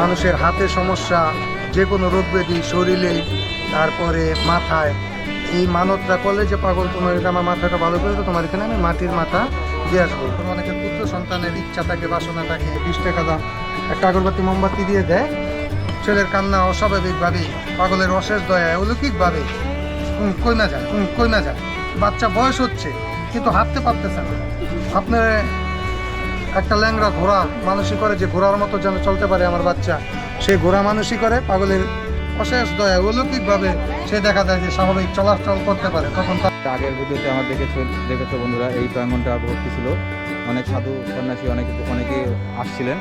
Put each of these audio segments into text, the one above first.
মানুষের হাতে সমস্যা যে কোনো রোগ ব্যাধি শরীরে তারপরে মাথায়। এই মানতটা যে পাগল তোমার আমার মাথাটা ভালো করে তো তোমার এখানে আমি মাটির মাথা দিয়ে আসব। অনেকের পুত্র সন্তানের ইচ্ছা থাকে বাসনা থাকে বিশ টাকা দাম। একটা আগরবাতি মোমবাতি দিয়ে দেয়। ছেলের কান্না অস্বাভাবিকভাবে পাগলের অশেষ দয়া অলৌকিকভাবে। হুম, না যায় হুম, না যায়। বাচ্চা বয়স হচ্ছে কিন্তু হাঁটতে পারতেছে না। আপনার একটা ল্যাংড়া ঘোড়া মানুষই করে যে ঘোড়ার মতো যেন চলতে পারে আমার বাচ্চা। সে ঘোড়া মানুষই করে, পাগলের অশেষ দয়া, অলৌকিকভাবে সে দেখা যায় যে স্বাভাবিক চলাচল করতে পারে। তখন আগের ভিডিওতে আমার দেখেছ দেখেছ বন্ধুরা, এই প্রাঙ্গনটা ভর্তি ছিল। অনেক সাধু সন্ন্যাসী অনেক অনেকে আসছিলেন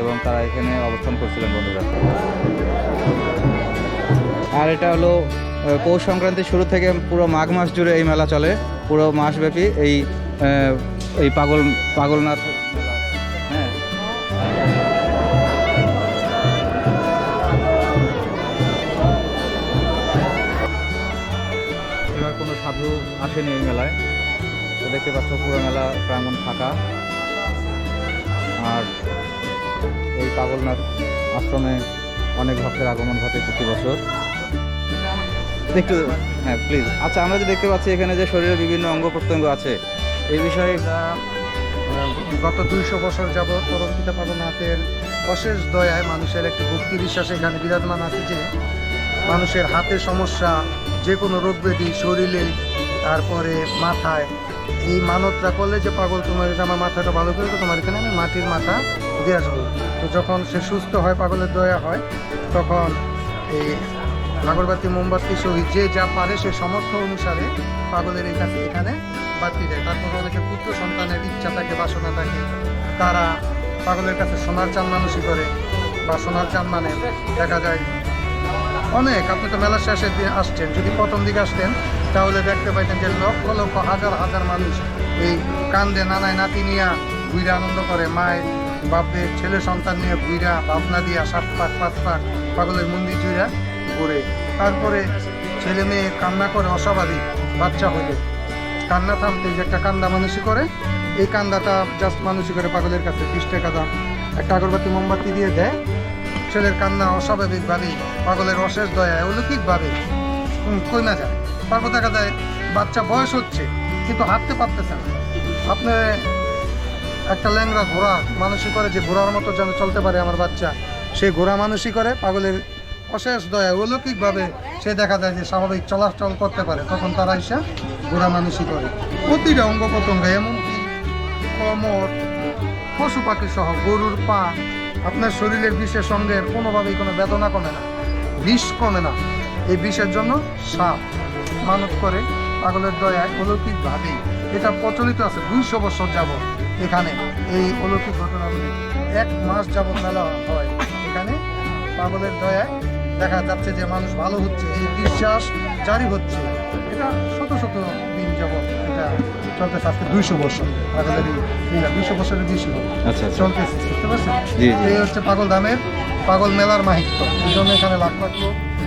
এবং তারা এখানে অবস্থান করছিলেন বন্ধুরা। আর এটা হলো পৌষ সংক্রান্তির শুরু থেকে পুরো মাঘ মাস জুড়ে এই মেলা চলে। পুরো মাসব্যাপী এই এই পাগল, পাগলনাথ আসেনি এই মেলায়। তো দেখতে পাচ্ছ পুরো মেলা প্রাঙ্গণ ফাঁকা। আর এই পাগলনাথ আশ্রমে অনেক ভক্তের আগমন ঘটে প্রতি বছর। একটু হ্যাঁ প্লিজ আচ্ছা আমরা যে দেখতে পাচ্ছি এখানে যে শরীরের বিভিন্ন অঙ্গ প্রত্যঙ্গ আছে, এই বিষয়ে গত দুইশো বছর যাবৎ পরম পিতা পাগলনাথের অশেষ দয়ায় মানুষের একটি ভক্তি বিশ্বাস এখানে বিরাজমান আছে যে, মানুষের হাতে সমস্যা যে কোনো রোগ ব্যাধি, শরীরে তারপরে মাথায়, এই মানতটা করলে যে পাগল, তোমার এটা আমার মাথাটা ভালো করে তো তোমার এখানে আমি মাটির মাথা দিয়ে আসব। তো যখন সে সুস্থ হয়, পাগলের দয়া হয়, তখন এই আগরবাতি মোমবাতি সহিত যে যা পারে সে সমর্থ অনুসারে পাগলের এই কাছে এখানে বাতি দেয়। তারপর অনেকে পুত্র সন্তানের ইচ্ছা থাকে, বাসনা থাকে। তারা পাগলের কাছে সোনার চান মানুষই করে। বা সোনার চান মানে দেখা যায় অনেক। আপনি তো মেলার শেষে দিয়ে আসছেন, যদি প্রথম দিকে আসতেন তাহলে দেখতে পাইতেন যে লক্ষ লক্ষ হাজার হাজার মানুষ এই কান্দে নানায় নাতি নিয়ে ঘুরে আনন্দ করে, মায়ের, বাপের, ছেলে সন্তান নিয়ে ঘুরা ভাবনা দিয়া সাত পাক, পাঁচ পাক পাগলের মন্দির জুড়া ঘুরে। তারপরে ছেলে মেয়ে কান্না করে অস্বাভাবিক, বাচ্চা হইলে। কান্না থামতে যে একটা কান্দা মানুষই করে, এই কান্দাটা জাস্ট মানুষই করে পাগলের কাছে বিশ টাকা দাম। একটা আগরবাতি মোমবাতি দিয়ে দেয়, ছেলের কান্না অস্বাভাবিকভাবে পাগলের অশেষ দয়া অলৌকিকভাবে। কইমা যায় তারপর দেখা যায় বাচ্চা বয়স হচ্ছে, কিন্তু হাঁটতে পারতেছে না। আপনার একটা ল্যাংরা ঘোড়া মানুষই করে, যে ঘোড়ার মতো যেন চলতে পারে আমার বাচ্চা, সেই ঘোড়া মানুষই করে, পাগলের অশেষ দয়া। অলৌকিকভাবে সে দেখা যায় যে স্বাভাবিক চলাচল করতে পারে, তখন তারা এসে ঘোড়া মানুষই করে। প্রতিটা অঙ্গ প্রত্যঙ্গ এমনকি কোমর, পশু পাখি সহ গরুর পা, আপনার শরীরের বিষের সঙ্গে কোনোভাবেই কোনো বেদনা কমে না, বিষ কমে না। এই বিষের জন্য সাপ। মানত করে পাগলের দয়ায় অলৌকিকভাবেই এটা প্রচলিত আছে দুইশো বছর যাবত এখানে এই অলৌকিক ঘটনাগুলি এক মাস যাবত মেলা হয়। এখানে পাগলের দয়ায় দেখা যাচ্ছে যে মানুষ ভালো হচ্ছে এই বিশ্বাস জারি হচ্ছে। এটা শত শত দিন যাবত এটা চলতেছে আজকে দুইশো বছর। পাগলের দুইশো বছরের বেশি আচ্ছা আচ্ছা। চলতেছে বুঝতে পারছেন। এই হচ্ছে পাগল ধামের পাগল মেলার মাহিত্য। এই জন্য এখানে লাখ লাখ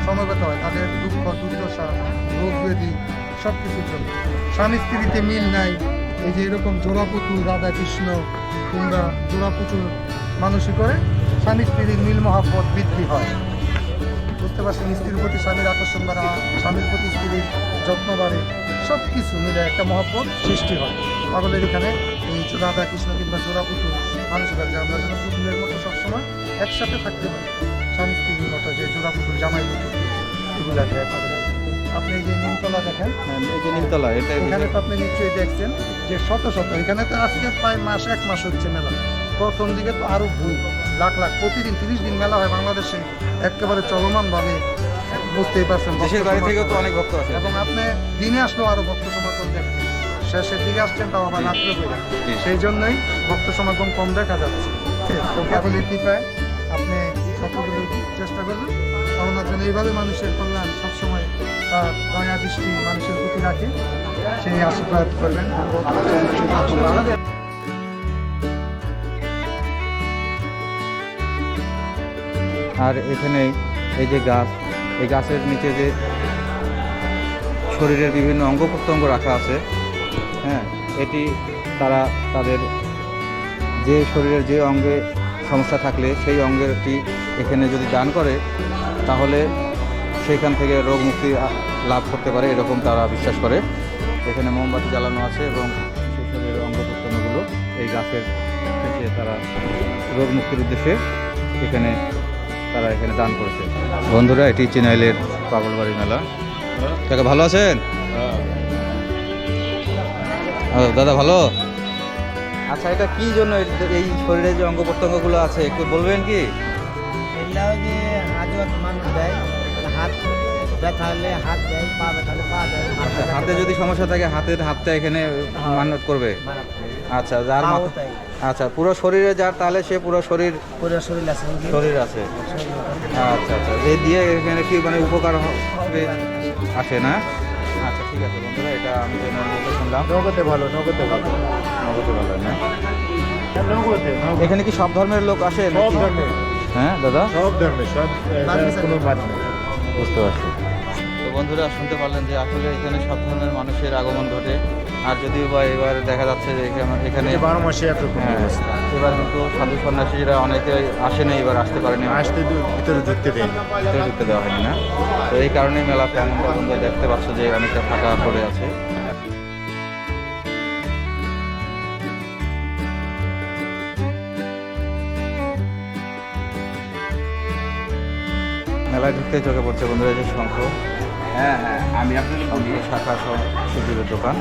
সমবেত হয়। তাদের দুঃখ রোগ ব্যাধি সব কিছুর জন্য। স্বামী স্ত্রীতে মিল নাই। এই যে এরকম জোড়া পুতুল রাধা কৃষ্ণ কিংবা জোড়া পুতুল মানুষই করে স্বামী স্ত্রীর মিল মহাব্বত বৃদ্ধি হয়। বুঝতে পারছেন? স্ত্রীর প্রতি স্বামীর আকর্ষণ বাড়া, স্বামীর প্রতি স্ত্রীর যত্ন বাড়ে সব কিছু মিলে একটা মহব্বত সৃষ্টি হয়। পাগলের এখানে এই রাধা কৃষ্ণ কিংবা জোড়া পুতুল মানুষের কাছে আমরা যেন পুতুলের মতো সবসময় একসাথে থাকতে পারি স্বামী স্ত্রীর মতো যে জোড়া পুতুল জামাই পুতুল এগুলা। আপনি যে নিমতলা দেখেন হ্যাঁ, এই যে নিমতলা এটা এখানে তো আপনি নিশ্চয়ই দেখছেন যে শত শত এখানে তো আজকে প্রায় মাস এক মাস হচ্ছে মেলা। প্রথম দিকে তো আরও ভুল লাখ লাখ প্রতিদিন তিরিশ দিন মেলা হয় বাংলাদেশে। একেবারে চলমান ভাবে বুঝতেই পারছেন দেশের বাইরে থেকেও তো অনেক ভক্ত আছে এবং আপনি দিনে আসলেও আরও ভক্ত সমাগম দেখবেন শেষের দিকে আসছেন তাও আবার রাত্রে করে সেই জন্যই ভক্ত সমাগম কম দেখা যাচ্ছে। কেবলই কৃপায় আপনি সকলগুলো চেষ্টা করবেন জন্য এইভাবে মানুষের কল্যাণ দয়া দৃষ্টি মানুষের প্রতি রাখে, সেই আশীর্বাদ করবেন। আর এখানে এই যে গাছ, এই গাছের নিচে যে শরীরের বিভিন্ন অঙ্গ প্রত্যঙ্গ রাখা আছে হ্যাঁ এটি তারা তাদের যে শরীরের যে অঙ্গে সমস্যা থাকলে সেই অঙ্গেরটি এখানে যদি দান করে, তাহলে সেখান থেকে রোগ মুক্তি লাভ করতে পারে এরকম তারা বিশ্বাস করে। এখানে মোমবাতি জ্বালানো আছে এবং শরীরের অঙ্গ প্রত্যঙ্গগুলো এই গাছের থেকে তারা রোগ মুক্তির উদ্দেশ্যে এখানে তারা এখানে দান করেছে। বন্ধুরা, এটি চিনাইলের পাগলবাড়ি মেলা। কাকা, ভালো আছেন? দাদা, ভালো? আচ্ছা এটা কি জন্য এই শরীরে যে অঙ্গ প্রত্যঙ্গগুলো আছে, একটু বলবেন কি? এগুলাও যে মানুষ দেয়। ব্যথা হলে হাত দেয় পা ব্যথা হলে পা দেয় আচ্ছা হাতে যদি সমস্যা থাকে হাতের হাতটা এখানে মানত করবে। আচ্ছা যার মাথা আচ্ছা পুরো শরীরে যার তাহলে সে পুরো শরীর পুরো শরীর আছে। শরীর আছে। আচ্ছা আচ্ছা এই দিয়ে এখানে কি মানে উপকার হবে আসে না? আচ্ছা ঠিক আছে বন্ধুরা এটা আমি শুনলাম। নগদে ভালো নগদে ভালো। নগদে ভালো না? এখানে কি সব ধর্মের লোক আসে সব নাকি? ধর্মের হ্যাঁ দাদা? সব ধর্মের সব কোনো বাদ নেই। বুঝতে পারছি। বন্ধুরা শুনতে পারলেন যে আসলে এখানে সব ধরনের মানুষের আগমন ঘটে। আর যদিও বা এবার দেখা যাচ্ছে যে এখানে- বারো মাসে হ্যাঁ, এবার কিন্তু সাধু সন্ন্যাসীরা অনেকে আসেনি এবার আসতে পারেনি। আসতে ভিতরে ঢুকতে দেয় ভিতরে ঢুকতে দেওয়া হয়নি না। তো এই কারণেই মেলা প্রাঙ্গনটা বন্ধ দেখতে পাচ্ছ যে অনেকটা ফাঁকা পড়ে আছে। মেলায় ঢুকতে চোখে পড়ছে বন্ধুরা যে শঙ্খ। হ্যাঁ হ্যাঁ আমি আপনাকে বলি শাখা সব সুযোগের দোকান।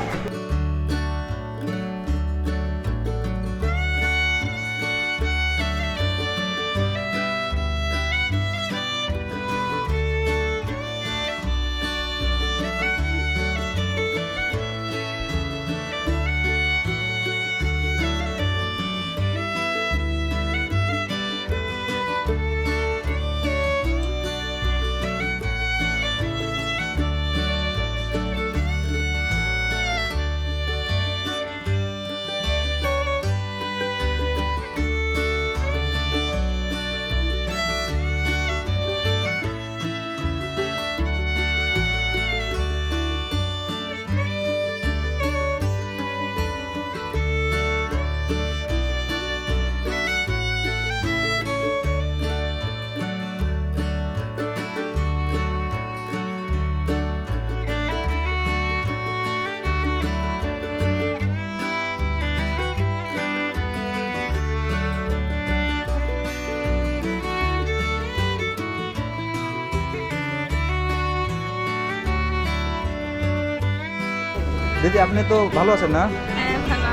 দিদি আপনি তো ভালো আছেন না?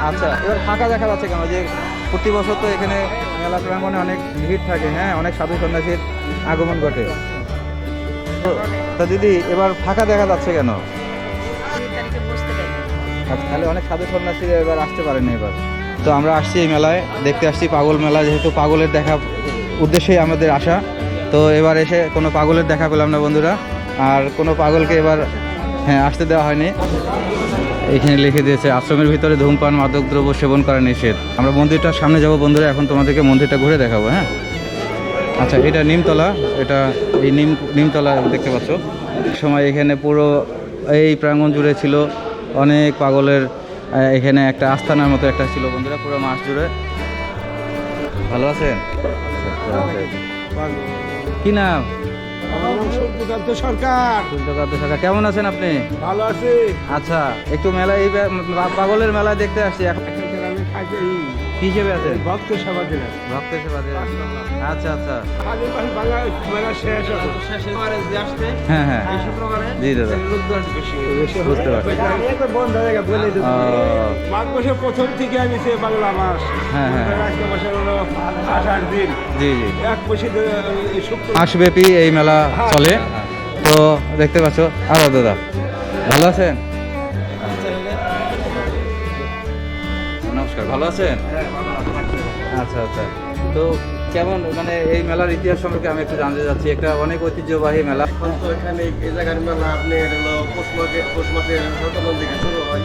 আচ্ছা এবার ফাঁকা দেখা যাচ্ছে কেন? যে প্রতি বছর তো এখানে মেলা প্রাঙ্গণে অনেক ভিড় থাকে হ্যাঁ? অনেক সাধু সন্ন্যাসীর আগমন ঘটে। তো- তা দিদি এবার ফাঁকা দেখা যাচ্ছে কেন? আচ্ছা তাহলে অনেক সাধু সন্ন্যাসীরা এবার আসতে পারেনি এবার। তো আমরা আসছি এই মেলায় দেখতে আসছি পাগল মেলা যেহেতু পাগলের দেখা উদ্দেশ্যেই আমাদের আসা। তো এবার এসে কোনো পাগলের দেখা পেলাম না বন্ধুরা আর কোনো পাগলকে এবার হ্যাঁ আসতে দেওয়া হয়নি। এখানে লিখে দিয়েছে, আশ্রমের ভিতরে ধূমপান, মাদক দ্রব্য সেবন করা নিষেধ। আমরা মন্দিরটার সামনে যাব বন্ধুরা, এখন তোমাদেরকে মন্দিরটা ঘুরে দেখাবো হ্যাঁ? আচ্ছা এটা নিমতলা, এটা এই নিম, নিমতলা দেখতে পাচ্ছ। সময় এখানে পুরো এই প্রাঙ্গণ জুড়ে ছিল, অনেক পাগলের এখানে একটা আস্থানার মতো একটা ছিল বন্ধুরা, পুরো মাস জুড়ে। ভালো আছেন? কি নাম? সূর্যকান্ত সরকার। সূর্যকান্ত সরকার। কেমন আছেন আপনি? ভালো আছি। আচ্ছা একটু মেলা এই পাগলের মেলা দেখতে আসছি। কি হিসেবে আছেন? ভক্ত সেবা দিলেন। ভক্ত সেবা দিয়ে আচ্ছা আচ্ছা। আগে বাংলা মেলা শেষ হবে। হ্যাঁ হ্যাঁ। জি দাদা। বুঝতে পারছি। বন্ধ হয়ে গেছে বলে ও, মাঘ মাসের প্রথম থেকে আমি সে বাংলা মাস। হ্যাঁ, হ্যাঁ। আজকে মাসের হলো আট আট দিন। জি জি। এক মাসব্যাপী এই মেলা চলে। তো দেখতে পাচ্ছ আরও দাদা। ভালো আছেন? নমস্কার ভালো আছেন? আচ্ছা আচ্ছা। তো কেমন মানে এই মেলার ইতিহাস সম্পর্কে আমি একটু জানতে চাচ্ছি। একটা অনেক ঐতিহ্যবাহী মেলা। তো এখানে এই জায়গার মেলা আপনি পৌষ মাসে পৌষ মাসের সতেরো থেকে শুরু হয়।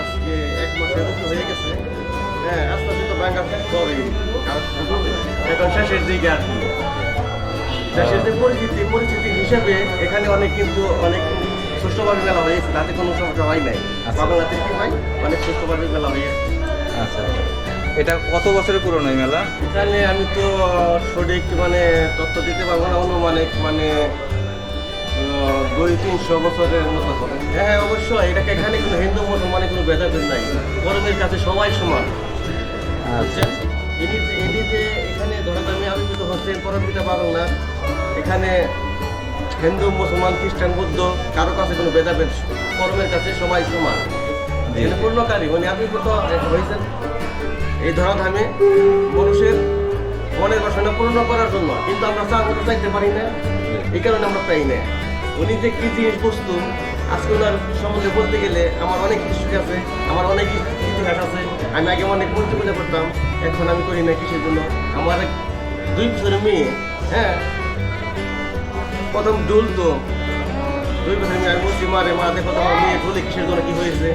আজকে এক মাসের মতো হয়ে গেছে। হ্যাঁ আস্তে আস্তে তো বাঙ্গা হবে এখন শেষের দিকে আর কি। শেষের যে পরিস্থিতি পরিস্থিতি হিসেবে এখানে অনেক কিন্তু অনেক সুষ্ঠুভাবে মেলা হয়েছে তাতে কোনো সমস্যা হয় নাই। আচ্ছা। বাংলাতে কি হয়? অনেক সুষ্ঠুভাবে মেলা হয়েছে আচ্ছা। এটা কত বছরের পুরনো এই মেলা? এখানে আমি তো সঠিক মানে তথ্য দিতে পারব না অনুমানিক মানে দুই তিনশো বছরের মতো হবে। হ্যাঁ অবশ্যই। এটাকে এখানে কোনো হিন্দু মুসলমানের কোনো ভেদাভেদ নাই। গরমের কাছে সবাই সমান। আচ্ছা। বুঝছেন ইনি যে- এখানে ধরো আমি আবির্ভূত হচ্ছেন পরমপিতা না। এখানে হিন্দু মুসলমান খ্রিস্টান বৌদ্ধ কারও কাছে কোনো ভেদাভেদ কর্মের কাছে সবাই সমান। পূর্ণকারী। উনি আবির্ভূত হয়েছেন? এই ধরাধামে মানুষের মনের বাসনা পূর্ণ করার জন্য কিন্তু আমরা চা মতো চাইতে পারি না। এই কারণে আমরা পাই না। উনি যে কি জিনিস বস্তু আজকে ওনার সম্বন্ধে বলতে গেলে আমার অনেক হিস্ট্রি আছে, আমার অনেক ইতিহাস আছে। আমি আগে অনেক মূর্তি পূজা করতাম এখন আমি করি না কিসের জন্য। আমার দুই বছরের মেয়ে হ্যাঁ প্রথম ডুল তো দুই বছর আমি বলছি মারে মা দেখো তোমার মেয়ে ঢুলে কিসের জন্য কি হয়েছে।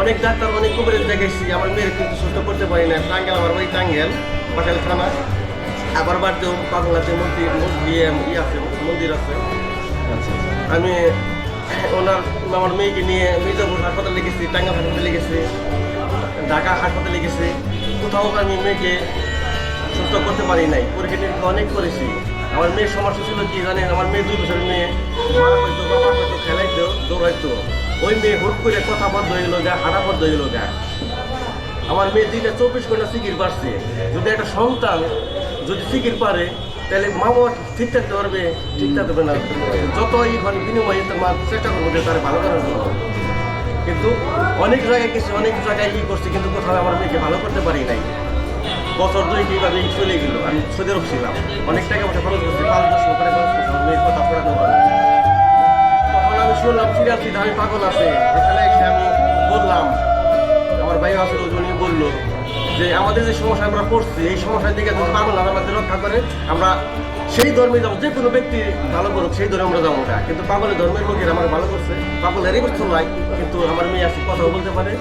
অনেক ডাক্তার অনেক কবিরের দেখাইছি আমার মেয়ের কিন্তু সুস্থ করতে পারি না টাঙ্গেল আমার বাড়ি টাঙ্গেল পাটাল থানা। আবার বাড়িতেও বাংলাতে মন্দির মন্দির ই আছে মন্দির আছে। আচ্ছা আমি ওনার আমার মেয়েকে নিয়ে মির্জাপুর হাসপাতালে গেছি টাঙ্গাল হাসপাতালে গেছি ঢাকা হাসপাতালে গেছি। কোথাও আমি মেয়েকে সুস্থ করতে পারি নাই। পরীক্ষা নিরীক্ষা অনেক করেছি। আমার মেয়ের সমস্যা ছিল কি জানেন আমার মেয়ে দুই বছরের মেয়ে। খেলাইতো, দৌড়াইতো। ওই মেয়ে হুট করে কথা বন্ধ হয়ে গেলো গা হাঁটা বন্ধ হয়ে গেলো গা আমার মেয়ে দিনে চব্বিশ ঘণ্টা সিকির পারছে। যদি একটা সন্তান যদি সিকির পারে, তাহলে মা বাবা ঠিক থাকতে পারবে, ঠিক থাকতে না। যত এখন বিনিময়ে মা চেষ্টা করব যে তার ভালো করার জন্য। কিন্তু অনেক জায়গায় কিছু অনেক জায়গায় ই করছে, কিন্তু কোথাও আমার মেয়েকে ভালো করতে পারি নাই। বছর দুই কীভাবে চলে গেল, আমি সৌদি আরব ছিলাম অনেক টাকা পয়সা খরচ করছি, পাঁচ দশ করে খরচ করছি মেয়ের কথা পড়ানো তখন আমি শুনলাম সিরিয়াল সিধা আমি পাগল আছে। এখানে এসে আমি বললাম, আমার ভাই আসলে উনি বলল যে, আমাদের যে সমস্যা আমরা পড়ছি, এই সমস্যার দিকে যদি পাগল আর আমাদের রক্ষা করে, আমরা সেই ধর্মে যাব, যে কোনো ব্যক্তি ভালো করুক, সেই ধর্মে আমরা যাব না। কিন্তু পাগলের ধর্মের লোকের আমার ভালো করছে। পাগলেরই করছে নাই কিন্তু আমার মেয়ে আছে, কথাও বলতে পারে।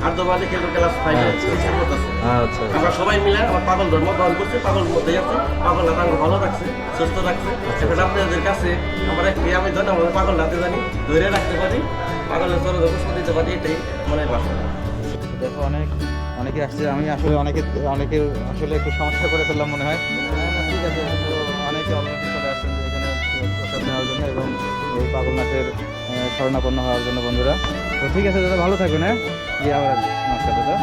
আর তো বাদে ক্লাস ফাইভে আচ্ছা আমরা সবাই মিলে আমার পাগল ধর্ম গ্রহণ করছি পাগল মধ্যে আছে পাগল না আমাকে ভালো রাখছে সুস্থ রাখছে এখন আপনাদের কাছে আমরা একটি আবেদন আমাদের পাগল রাখতে জানি ধরে রাখতে পারি পাগলের চরণ পুষ্প দিতে পারি এটাই মনে বাসা দেখো অনেক অনেকে আসছে আমি আসলে অনেকে অনেকে আসলে একটু সমস্যা করে ফেললাম মনে হয়। ঠিক আছে তো অনেকে অলরেডি চলে আসছেন এখানে প্রসাদ নেওয়ার জন্য এবং এই আহ, শরণাপন্ন হওয়ার জন্য বন্ধুরা। তো ঠিক আছে দাদা ভালো থাকবেন হ্যাঁ? দিয়ে আবার নমস্কার দাদা।